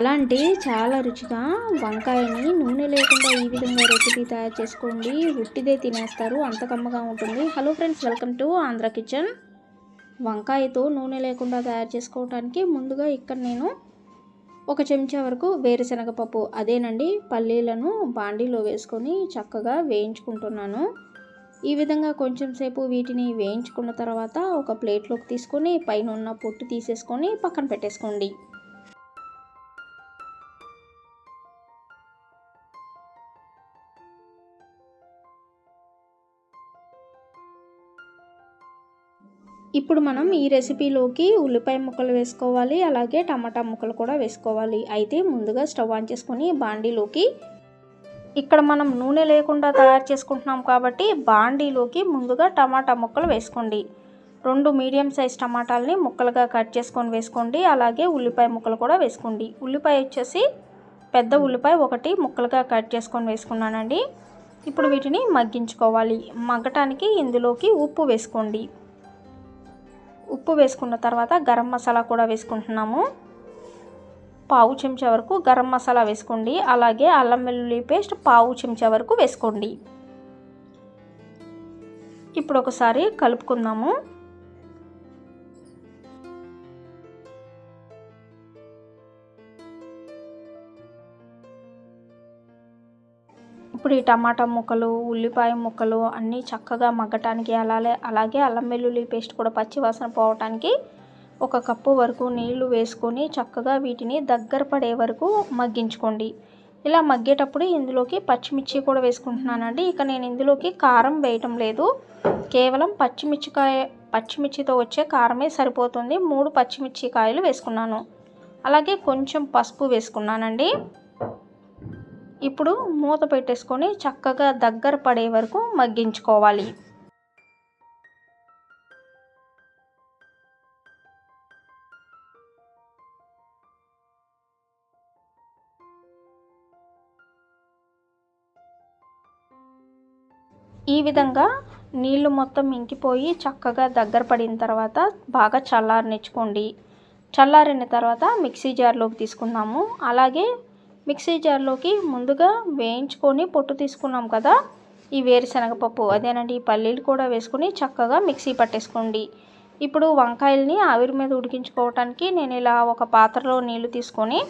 అలాంటి చాలా రుచిగా వంకాయని నూనె లేకుండా ఈ విధంగా రెసిపీ తయారు చేసుకోండి. ఉట్టిదే తినేస్తారు. అంత కమ్మగా ఉంటుంది. Hello friends welcome to Andhra kitchen వంకాయతో నూనె లేకుండా తయారు చేసుకోవడానికి ముందుగా ఇక్కడ నేను ఒక చెంచా వరకు వేరుశనగ పప్పు అదేనండి పల్లీలను బాండీలో వేసుకొని చక్కగా వేయించుకుంటున్నాను. ఈ విధంగా కొంచెం సేపు వీటిని వేయించుకున్న తర్వాత ఒక ప్లేట్లోకి తీసుకొని పైన ఉన్న పొట్టు తీసేసుకొని పక్కన పెట్టేసుకోండి. ఇప్పుడు మనం ఈ రెసిపీలోకి ఉల్లిపాయ ముక్కలు వేసుకోవాలి అలాగే టమాటా ముక్కలు కూడా వేసుకోవాలి. అయితే ముందుగా స్టవ్ ఆన్ చేసుకొని బాండీలోకి ఇక్కడ మనం నూనె లేకుండా తయారు చేసుకుంటున్నాం కాబట్టి బాండీలోకి ముందుగా టమాటా ముక్కలు వేసుకోండి. రెండు మీడియం సైజ్ టమాటాలని ముక్కలుగా కట్ చేసుకొని వేసుకోండి అలాగే ఉల్లిపాయ ముక్కలు కూడా వేసుకోండి. ఉల్లిపాయ వచ్చేసి పెద్ద ఉల్లిపాయ ఒకటి ముక్కలుగా కట్ చేసుకొని వేసుకున్నానండి. ఇప్పుడు వీటిని మగ్గించుకోవాలి. మగ్గటానికి ఇందులోకి ఉప్పు వేసుకోండి. ఉప్పు వేసుకున్న తర్వాత గరం మసాలా కూడా వేసుకుంటున్నాము. పావు చెంచా వరకు గరం మసాలా వేసుకోండి. అలాగే అల్లం వెల్లుల్లి పేస్ట్ పావు చెంచా వరకు వేసుకోండి. ఇప్పుడు ఒకసారి కలుపుకుందాము. ఇప్పుడు ఈ టమాటా ముక్కలు ఉల్లిపాయ ముక్కలు అన్నీ చక్కగా మగ్గటానికి అలాగే అలాగే అల్లం వెల్లుల్లి పేస్ట్ కూడా పచ్చివాసన పోవటానికి ఒక కప్పు వరకు నీళ్ళు వేసుకొని చక్కగా వీటిని దగ్గర పడే వరకు మగ్గించుకోండి. ఇలా మగ్గేటప్పుడు ఇందులోకి పచ్చిమిర్చి కూడా వేసుకుంటున్నానండి. ఇక నేను ఇందులోకి కారం వేయటం లేదు. కేవలం పచ్చిమిర్చికాయ పచ్చిమిర్చితో వచ్చే కారమే సరిపోతుంది. మూడు పచ్చిమిర్చి కాయలు వేసుకున్నాను. అలాగే కొంచెం పసుపు వేసుకున్నానండి. ఇప్పుడు మూత పెట్టేసుకొని చక్కగా దగ్గర పడే వరకు మగ్గించుకోవాలి. ఈ విధంగా నీళ్ళు మొత్తం ఇంకిపోయి చక్కగా దగ్గర పడిన తర్వాత బాగా చల్లారనిచ్చుకోండి. చల్లారిన తర్వాత మిక్సీ జార్లోకి తీసుకున్నాము అలాగే మిక్సీ జార్లోకి ముందుగా వేయించుకొని పొట్టు తీసుకున్నాం కదా ఈ వేరుశనగపప్పు. అదేనండి ఈ పల్లీలు కూడా వేసుకుని చక్కగా మిక్సీ పట్టేసుకోండి. ఇప్పుడు వంకాయల్ని ఆవిరి మీద ఉడికించుకోవటానికి నేను ఇలా ఒక పాత్రలో నీళ్ళు తీసుకొని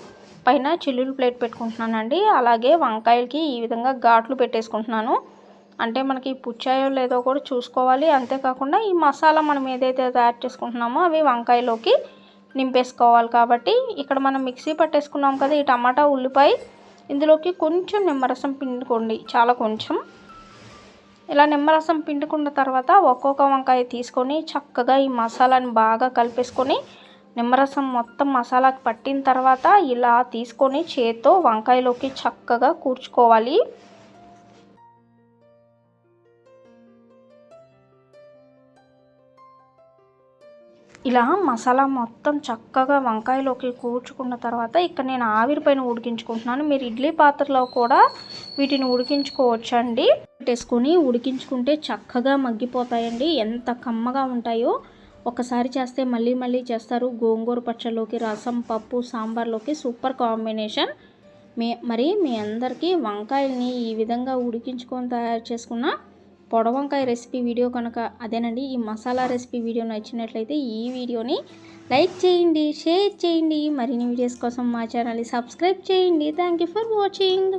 పైన చిల్లులు ప్లేట్ పెట్టుకుంటున్నానండి. అలాగే వంకాయలకి ఈ విధంగా ఘాట్లు పెట్టేసుకుంటున్నాను. అంటే మనకి పుచ్చాయో లేదో కూడా చూసుకోవాలి. అంతేకాకుండా ఈ మసాలా మనం ఏదైతే తయారు చేసుకుంటున్నామో అవి వంకాయలోకి నింపేసుకోవాలి కాబట్టి ఇక్కడ మనం మిక్సీ పట్టేసుకున్నాం కదా ఈ టమాటా ఉల్లిపాయ. ఇందులోకి కొంచెం నిమ్మరసం పిండుకోండి. చాలా కొంచెం. ఇలా నిమ్మరసం పిండుకున్న తర్వాత ఒక్కొక్క వంకాయ తీసుకొని చక్కగా ఈ మసాలాని బాగా కలిపేసుకొని నిమ్మరసం మొత్తం మసాలాకి పట్టిన తర్వాత ఇలా తీసుకొని చేత్తో వంకాయలోకి చక్కగా కూర్చుకోవాలి. ఇలా మసాలా మొత్తం చక్కగా వంకాయలోకి కూర్చుకున్న తర్వాత ఇక్కడ నేను ఆవిరి పైన ఉడికించుకుంటున్నాను. మీరు ఇడ్లీ పాత్రలో కూడా వీటిని ఉడికించుకోవచ్చండి. పెట్టేసుకొని ఉడికించుకుంటే చక్కగా మగ్గిపోతాయండి. ఎంత కమ్మగా ఉంటాయో. ఒకసారి చేస్తే మళ్ళీ మళ్ళీ చేస్తారు. గోంగూర పచ్చళ్ళలోకి రసం పప్పు సాంబార్లోకి సూపర్ కాంబినేషన్. మీ మరి మీ అందరికీ వంకాయల్ని ఈ విధంగా ఉడికించుకొని తయారు చేసుకున్న పొడవంకాయ రెసిపీ వీడియో కనుక అదేనండి ఈ మసాలా రెసిపీ వీడియో నచ్చినట్లయితే ఈ వీడియోని లైక్ చేయండి షేర్ చేయండి. మరిన్ని వీడియోస్ కోసం మా ఛానల్ని సబ్స్క్రైబ్ చేయండి. Thank you for watching.